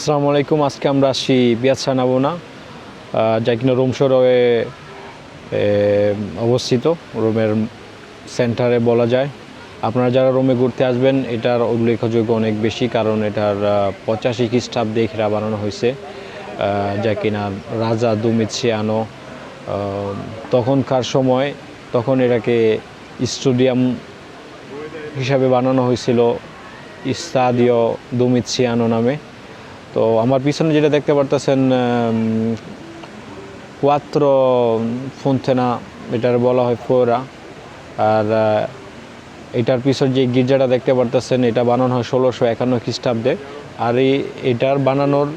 আসসালামু আলাইকুম, আজকে আমরা আসছি পিয়াসা নাবোনা যা কিনা রোম শহরে অবস্থিত। রোমের সেন্টারে বলা যায়। আপনারা যারা রোমে ঘুরতে আসবেন, এটার উল্লেখযোগ্য অনেক বেশি, কারণ এটার পঁচাশি খ্রিস্টাব্দে ঘেরা বানানো হয়েছে যা কিনা রাজা দুমিৎসিয়ানো তখনকার সময়, তখন এটাকে স্টুডিয়াম হিসাবে বানানো হয়েছিল, ইস্তাদিও দুমিৎসিয়ানো নামে। তো আমার পিছনে যেটা দেখতে পারতেছেন কোয়াত্র ফোনথেনা এটার বলা হয় ফোরা আর এটার পিছন যে গির্জাটা দেখতে পারতেছেন, এটা বানানো হয় ষোলোশো একান্ন খ্রিস্টাব্দে। আর এই, এটার বানানোর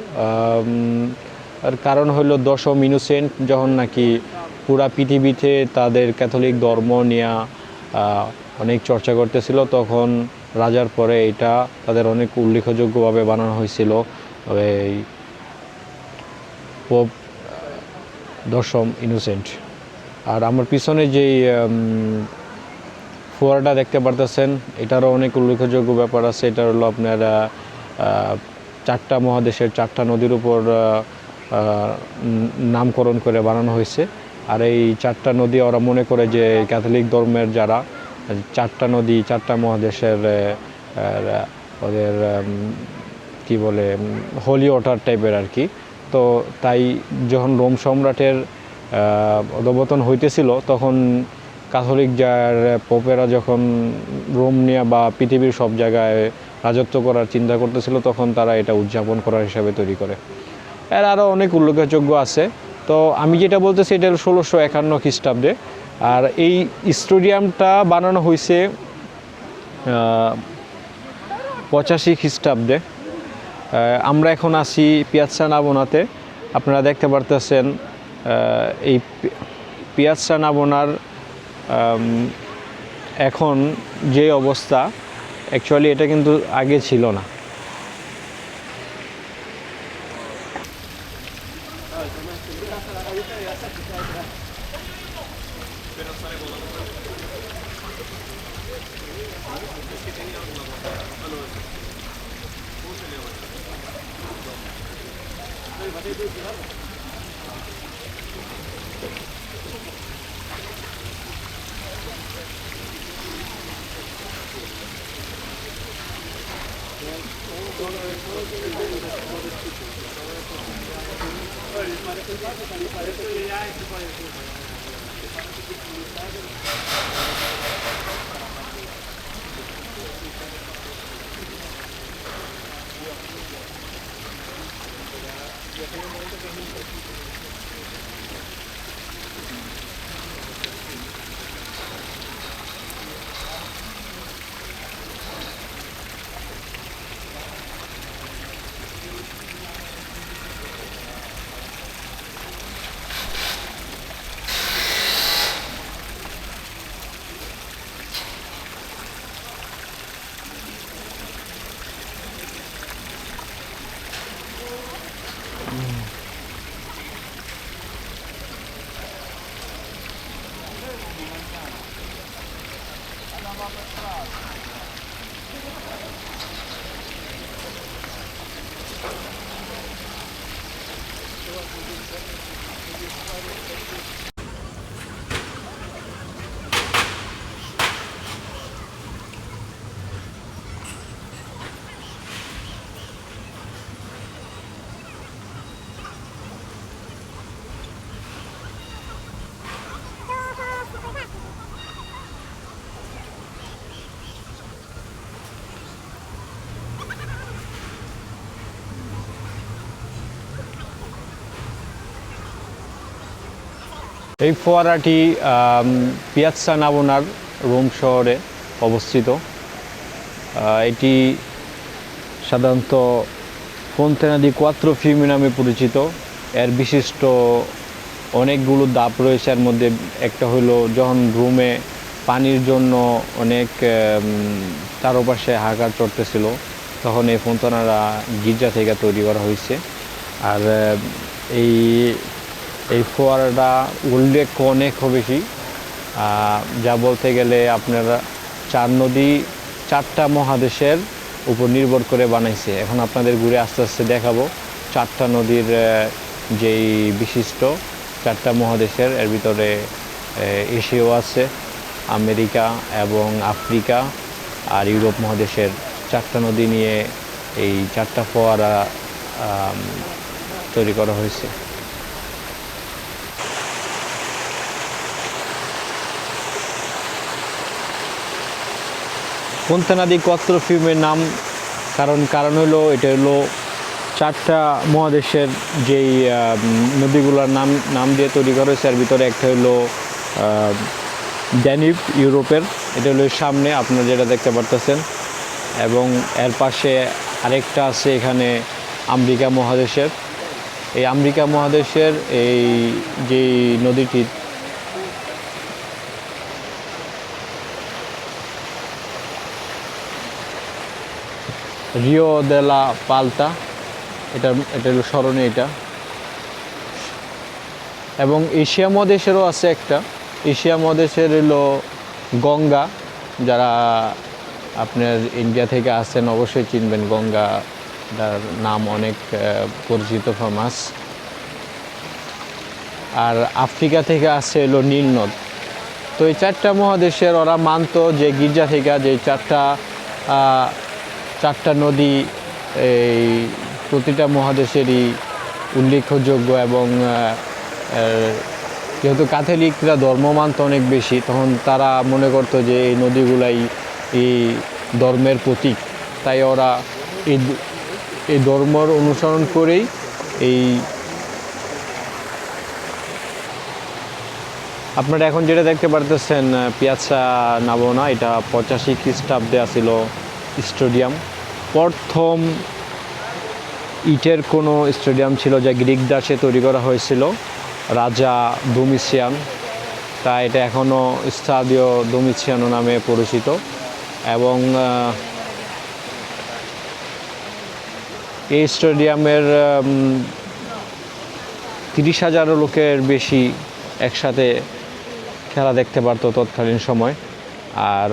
কারণ হলো দশম ইনোসেন্ট, যখন নাকি পুরা পৃথিবীতে তাদের ক্যাথলিক ধর্ম নিয়ে অনেক চর্চা করতেছিল, তখন রাজার পরে এটা তাদের অনেক উল্লেখযোগ্যভাবে বানানো হয়েছিল। এই পোপ দশম ইনোসেন্ট আর আমার পিছনে যেই ফোয়ারাটা দেখতে পারতেছেন, এটারও অনেক উল্লেখযোগ্য ব্যাপার আছে। এটা হলো আপনার চারটা মহাদেশের চারটা নদীর উপর নামকরণ করে বানানো হয়েছে। আর এই চারটা নদী ওরা মনে করে যে ক্যাথলিক ধর্মের যারা, চারটা নদী, চারটা মহাদেশের ওদের কি বলে হোলি ওয়াটার টাইপের আর কি তো তাই যখন রোম সম্রাটের আহ, অধপতন হইতেছিল তখন ক্যাথলিক যার পোপেরা যখন রোম নিয়ে বা পৃথিবীর সব জায়গায় রাজত্ব করার চিন্তা করতেছিল তখন তারা এটা উদযাপন করার হিসাবে তৈরি করে। এর আরও অনেক উল্লেখযোগ্য আছে। তো আমি যেটা বলতেছি এটা ষোলোশো একান্ন খ্রিস্টাব্দে। আর এই স্টেডিয়ামটা বানানো হয়েছে পঁচাশি খ্রিস্টাব্দে। আমরা এখন আসি পিয়াচ্ছা নাবোনাতে। আপনারা দেখতে পারতেছেন এই পি- পিয়াচ্ছা নাবোনার এখন যে অবস্থা অ্যাকচুয়ালি এটা কিন্তু আগে ছিল না। Yo tengo un momento que es muy もうすぐに開けてしまうよって言う。এই ফোয়ারাটি পিয়াচ্ছা নাবোনার Rome শহরে অবস্থিত। এটি সাধারণত ফোনতেনাদি কোয়াত্রো ফিউমি নামে পরিচিত। এর বিশিষ্ট অনেকগুলো দাপ রয়েছে, এর মধ্যে একটা হলো যখন রুমে পানির জন্য অনেক চারপাশে হাহাকার চড়তেছিল, তখন এই ফোনতনারা গির্জা থেকে তৈরি করা হয়েছে। আর এই এই ফোয়ারাটা উল্লেখ অনেক বেশি। যা বলতে গেলে আপনারা চার নদী, চারটা মহাদেশের উপর নির্ভর করে বানাইছে। এখন আপনাদের ঘুরে আস্তে আস্তে দেখাবো চারটা নদীর যেই বিশিষ্ট চারটা মহাদেশের। এর ভিতরে এশিয়াও আছে, আমেরিকা এবং আফ্রিকা আর ইউরোপ মহাদেশের। চারটা নদী নিয়ে এই চারটা ফোয়ারা তৈরি করা হয়েছে। পন্থনাদি কত্র ফিল্মের নাম কারণ কারণ হলো এটা হলো চারটা মহাদেশের যেই নদীগুলোর নাম নাম দিয়ে তৈরি করা হয়েছে। এর ভিতরে একটা হলো আহ, ড্যানিব ইউরোপের। এটা হলো সামনে আপনারা যেটা দেখতে পারতেছেন। এবং এর পাশে আরেকটা আছে এখানে আমেরিকা মহাদেশের। এই আমেরিকা মহাদেশের এই যেই নদীটি রিও দেলা পালতা এটা এটা হলো স্মরণে এটা। এবং এশিয়া মহাদেশেরও আছে একটা। এশিয়া মহাদেশের হলো গঙ্গা। যারা আপনার ইন্ডিয়া থেকে আসেন, অবশ্যই চিনবেন গঙ্গা। তার নাম অনেক পরিচিত ফেমাস আর আফ্রিকা থেকে আসছে হলো নীলনদ তো এই চারটা মহাদেশের ওরা মানতো যে গির্জা থেকে, যে চারটা চারটা নদী, এই প্রতিটা মহাদেশেরই উল্লেখযোগ্য এবং যেহেতু ক্যাথলিকরা ধর্ম মানত অনেক বেশি, তখন তারা মনে করতো যে এই নদীগুলাই এই ধর্মের প্রতীক। তাই ওরা এই এই ধর্মর অনুসরণ করেই এই আপনারা এখন যেটা দেখতে পারতেছেন পিয়াসা নাবোনা, এটা পঁচাশি খ্রিস্টাব্দে আসিল স্টেডিয়াম। প্রথম ইটের কোনো স্টেডিয়াম ছিল যা গ্রিক দাসে তৈরি করা হয়েছিল, রাজা ডোমিসিয়ান। তা এটা এখনও স্থানীয় ডোমিসিয়ানো নামে পরিচিত এবং এই স্টেডিয়ামের তিরিশ হাজারও লোকের বেশি একসাথে খেলা দেখতে পারতো তৎকালীন সময়। আর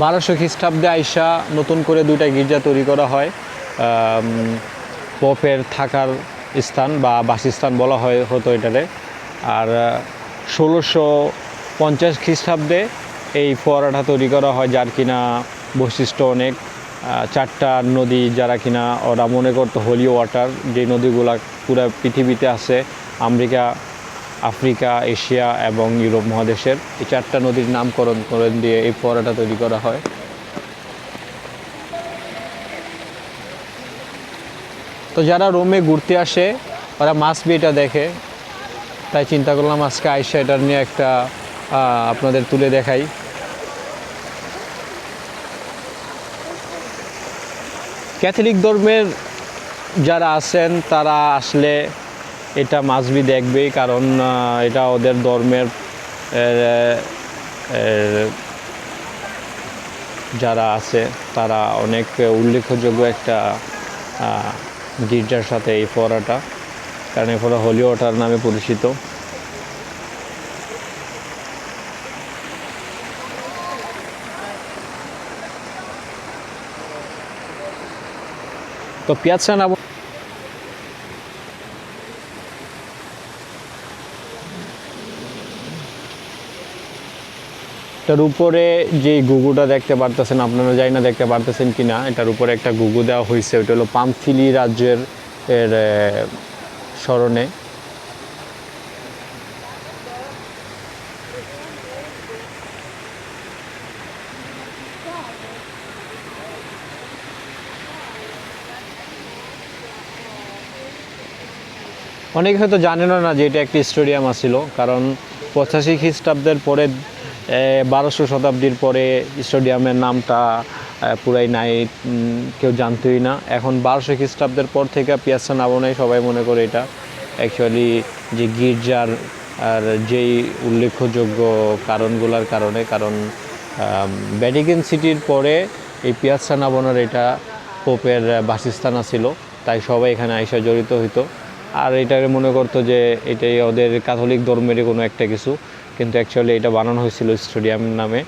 বারোশো খ্রিস্টাব্দে আইসা নতুন করে দুইটা গির্জা তৈরি করা হয়। পোপের থাকার স্থান বা বাসস্থান বলা হয়, হতো এটারে। আর, ষোলোশো পঞ্চাশ খ্রিস্টাব্দে এই ফোয়ারাটা তৈরি করা হয়, যার কিনা বৈশিষ্ট্য অনেক। চারটা নদী যারা কিনা ওরা মনে করতো হোলি ওয়াটার যে নদীগুলা পুরো পৃথিবীতে আছে, আমেরিকা আফ্রিকা, এশিয়া এবং ইউরোপ মহাদেশের এই চারটা নদীর নামকরণ করে দিয়ে এই ফোয়ারাটা তৈরি করা হয়। তো যারা রোমে ঘুরতে আসে ওরা মাছ বিয়েটা দেখে। তাই চিন্তা করলাম আজকে আইসা এটার নিয়ে একটা আপনাদের তুলে দেখাই। ক্যাথলিক ধর্মের যারা আছেন, তারা আসলে এটা মাসবি দেখবেই, কারণ এটা ওদের ধর্মের যারা আছে, তারা অনেক উল্লেখযোগ্য একটা গির্জার সাথে এই ফোয়ারাটা কারণ এই ফোয়ারা হোলি ওয়াটার নামে পরিচিত। তো পিয়াচ্ছা না এটার উপরে যে গুগুটা দেখতে পারতেছেন, আপনারা জানি না দেখতে পারতেছেন কি না এটার উপরে একটা গুগু দেওয়া হয়েছে ওটা হলো পামফিলি রাজ্যের, এর স্মরণে। অনেকে হয়তো জানেনও না যে এটা একটি স্টেডিয়াম আছিল, কারণ পঁচাশি খ্রিস্টাব্দের পরে বারোশো শতাব্দীর পরে স্টেডিয়ামের নামটা পুরাই নাই কেউ জানতোই না। এখন বারোশো খ্রিস্টাব্দের পর থেকে পিয়াসা নাবনাই সবাই মনে করে এটা। অ্যাকচুয়ালি যে গির্জার, আর যেই উল্লেখযোগ্য কারণগুলোর কারণে, কারণ ভ্যাটিকান সিটির পরে এই পিয়াসা নাবনার এটা পোপের বাসস্থান ছিল তাই সবাই এখানে আইসা জড়িত হইতো। আর এটাকে মনে করতো যে এটাই ওদের ক্যাথলিক ধর্মেরই কোনো একটা কিছু। কিন্তু অ্যাকচুয়ালি এটা বানানো হয়েছিল স্টেডিয়াম নামে।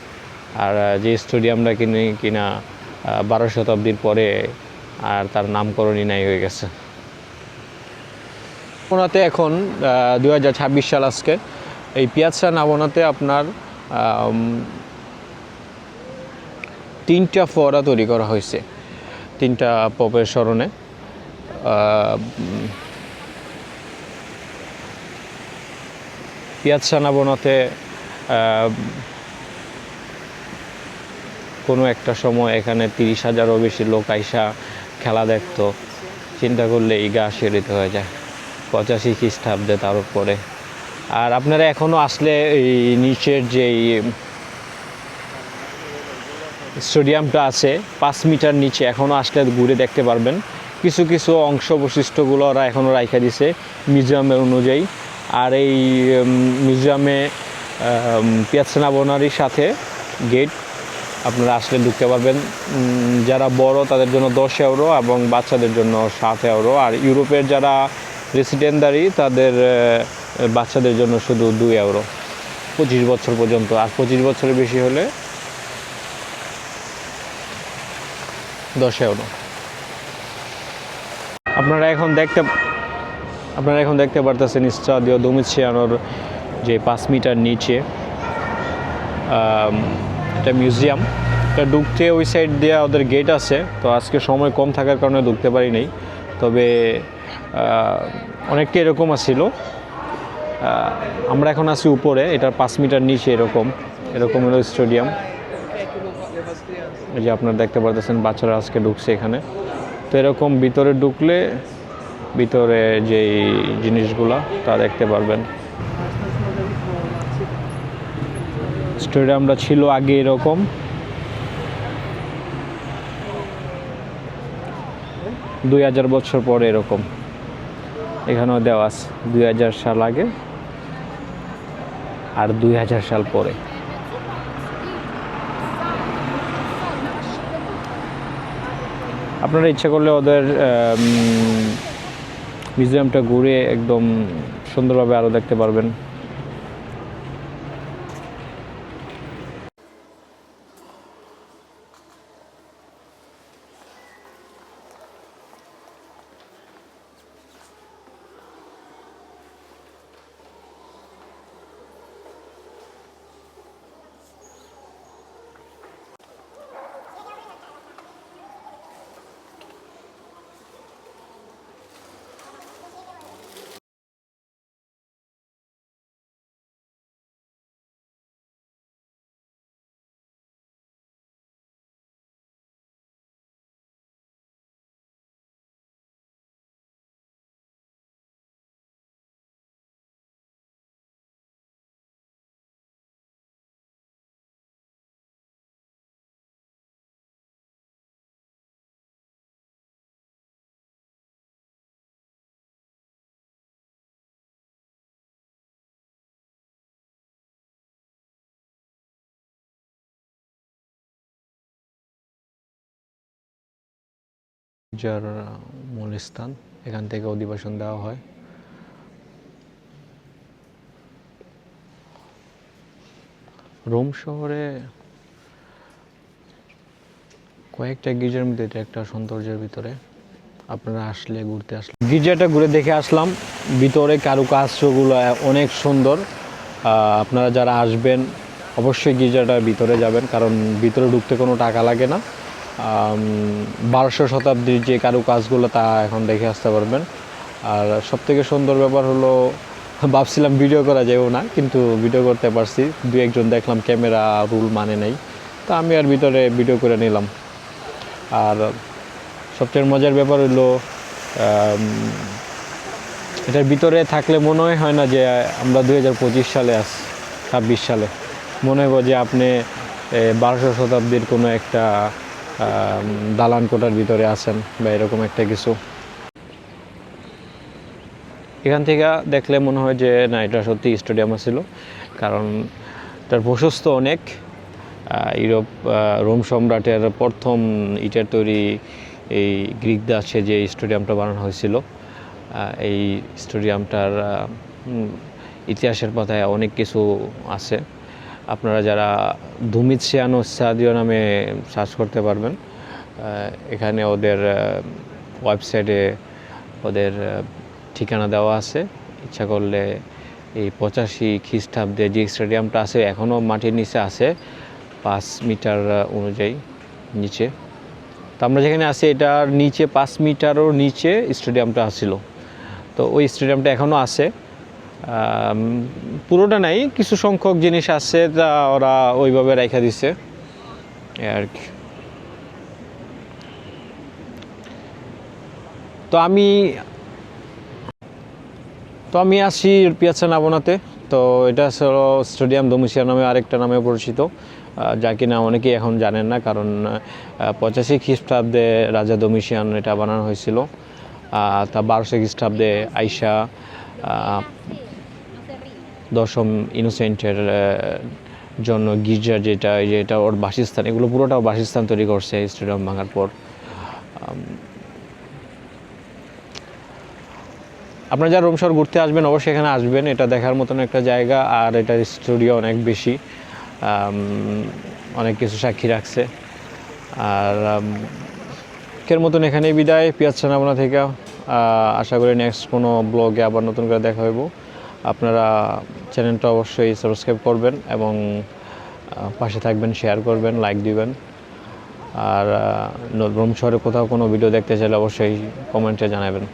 আর যে স্টেডিয়ামটা কিনে, কিনা বারো শতাব্দীর পরে আর তার নামকরণই নাই হয়ে গেছে। নাবনাতে এখন দুই হাজার ছাব্বিশ সাল আজকে। এই পিয়াজা নাবনাতে আপনার তিনটা ফোয়ারা তৈরি করা হয়েছে। তিনটা পপের স্মরণে। পিয়াজা নাবনাতে কোনো একটা সময় এখানে তিরিশ হাজারও বেশি লোক আইসা খেলা দেখতো। চিন্তা করলে এই গা শিহরিত হয়ে যায়। পঁচাশি খ্রিস্টাব্দে তার উপরে আর আপনারা এখনও আসলে এই নিচের যেই স্টেডিয়ামটা আছে, পাঁচ মিটার নিচে এখনও আসলে ঘুরে দেখতে পারবেন। কিছু কিছু অংশ বৈশিষ্ট্যগুলো ওরা এখনও রাখা দিছে। মিউজিয়ামের অনুযায়ী। আর এই মিউজিয়ামে পিয়াচনা বনারির সাথে গেট আপনারা আসলে ঢুকতে পারবেন। যারা বড় তাদের জন্য দশ ইউরো এবং বাচ্চাদের জন্য সাত ইউরো আর ইউরোপের যারা রেসিডেন্টদারি তাদের বাচ্চাদের জন্য শুধু দুই ইউরো পঁচিশ বছর পর্যন্ত। আর পঁচিশ বছরের বেশি হলে দশ ইউরো আপনারা এখন দেখতে আপনারা এখন দেখতে পারতেছেন স্টাদিও দমিছিয়ানোর যে পাঁচ মিটার নিচে একটা মিউজিয়াম। এটা ঢুকতে ওই সাইড দিয়ে ওদের গেট আছে, তো আজকে সময় কম থাকার কারণে ঢুকতে পারি নাই। তবে অনেকটা এরকম আছিল। আমরা এখন আছি উপরে, এটার পাঁচ মিটার নিচে এরকম এরকম হলো স্টেডিয়াম। এই যে আপনারা দেখতে পারতেছেন, বাচ্চারা আজকে ঢুকছে এখানে। তো এরকম ভিতরে ঢুকলে ভিতরে যেই জিনিসগুলা, তা দেখতে পারবেন। স্টেডিয়ামটা ছিল আগে এরকম। দুই হাজার বছর পরে এরকম। এখানেও দেওয়া আছে, দুই হাজার সাল আগে আর দুই হাজার সাল পরে। আপনারা ইচ্ছা করলে ওদের মিউজিয়ামটা ঘুরে একদম সুন্দরভাবে আরও দেখতে পারবেন। যার মূল স্থান এখান থেকে অধিবেশন দেওয়া হয়। রোম শহরে কয়েকটা গির্জার মধ্যে এটা একটা সৌন্দর্যের ভিতরে। আপনারা আসলে ঘুরতে আসলে গির্জাটা ঘুরে দেখে আসলাম। ভিতরে কারুকাজগুলো অনেক সুন্দর। আপনারা যারা আসবেন, অবশ্যই গির্জাটার ভিতরে যাবেন, কারণ ভিতরে ঢুকতে কোনো টাকা লাগে না। বারোশো শতাব্দীর যে কারুকাজগুলো তা এখন দেখে আসতে পারবেন। আর সবথেকে সুন্দর ব্যাপার হলো, ভাবছিলাম ভিডিও করা যাবেও না, কিন্তু ভিডিও করতে পারছি। দু একজন দেখলাম ক্যামেরা রুল মানে নেই, তা আমি আর ভিতরে ভিডিও করে নিলাম। আর সবচেয়ে মজার ব্যাপার হলো এটার ভিতরে থাকলে মনে হয় না যে আমরা দু হাজার পঁচিশ সালে আস, ছাব্বিশ সালে। মনে হবে যে আপনি বারোশো শতাব্দীর কোনো একটা দালান কোটার ভিতরে আছেন বা এরকম একটা কিছু। এখান থেকে দেখলে মনে হয় যে, না, এটা সত্যি স্টেডিয়াম ছিল কারণ তার প্রশস্ত অনেক। ইউরোপ রোম সম্রাটের প্রথম ইটের তৈরি এই গ্রিক দাসে যে স্টেডিয়ামটা বানানো হয়েছিল এই স্টেডিয়ামটার ইতিহাসের পাতায় অনেক কিছু আছে। আপনারা যারা ধুমিৎসিয়ানো স্টাদিও নামে সার্চ করতে পারবেন এখানে ওদের ওয়েবসাইটে ওদের ঠিকানা দেওয়া আছে। ইচ্ছা করলে এই পঁচাশি খ্রিস্টাব্দে যে স্টেডিয়ামটা আছে, এখনও মাটির নিচে আছে, পাঁচ মিটার অনুযায়ী নিচে। তো আমরা যেখানে আছি, এটার নিচে, পাঁচ মিটারও নিচে স্টেডিয়ামটা আছিল তো ওই স্টেডিয়ামটা এখনও আছে। পুরোটা নাই, কিছু সংখ্যক জিনিস আছে তা ওরা ওইভাবে রেখা দিছে আর কি। তো আমি তো আমি আসি পিয়াচা নাবনাতে, তো এটা হলো স্টেডিয়াম দমুসিয়া নামে আরেকটা নামে পরিচিত যা কিনা অনেকেই এখন জানেন না, কারণ পঁচাশি খ্রিস্টাব্দে রাজা দমিশিয়ান এটা বানানো হয়েছিল তা বারোশো খ্রিস্টাব্দে আইসা দশম ইনোসেন্টের জন্য গির্জা যেটা, এই যে ওর বাসস্থান, এগুলো পুরোটা বাসস্থান তৈরি করছে স্টেডিয়াম ভাঙার পর। আপনারা যারা রোম শহর ঘুরতে আসবেন, অবশ্যই এখানে আসবেন। এটা দেখার মতন একটা জায়গা, আর এটার স্টুডিও অনেক বেশি। অনেক কিছু সাক্ষী রাখছে। আর কের মতন এখানেই বিদায়। পিয়াজ ছানাবোনা থেকে আশা করি নেক্সট কোনো ব্লগে আবার নতুন করে দেখা হইব। আপনারা চ্যানেলটা অবশ্যই সাবস্ক্রাইব করবেন এবং পাশে থাকবেন শেয়ার করবেন লাইক দিবেন। আর নদভ্রম শহরে কোথাও কোনো ভিডিও দেখতে চাইলে অবশ্যই কমেন্টে জানাবেন।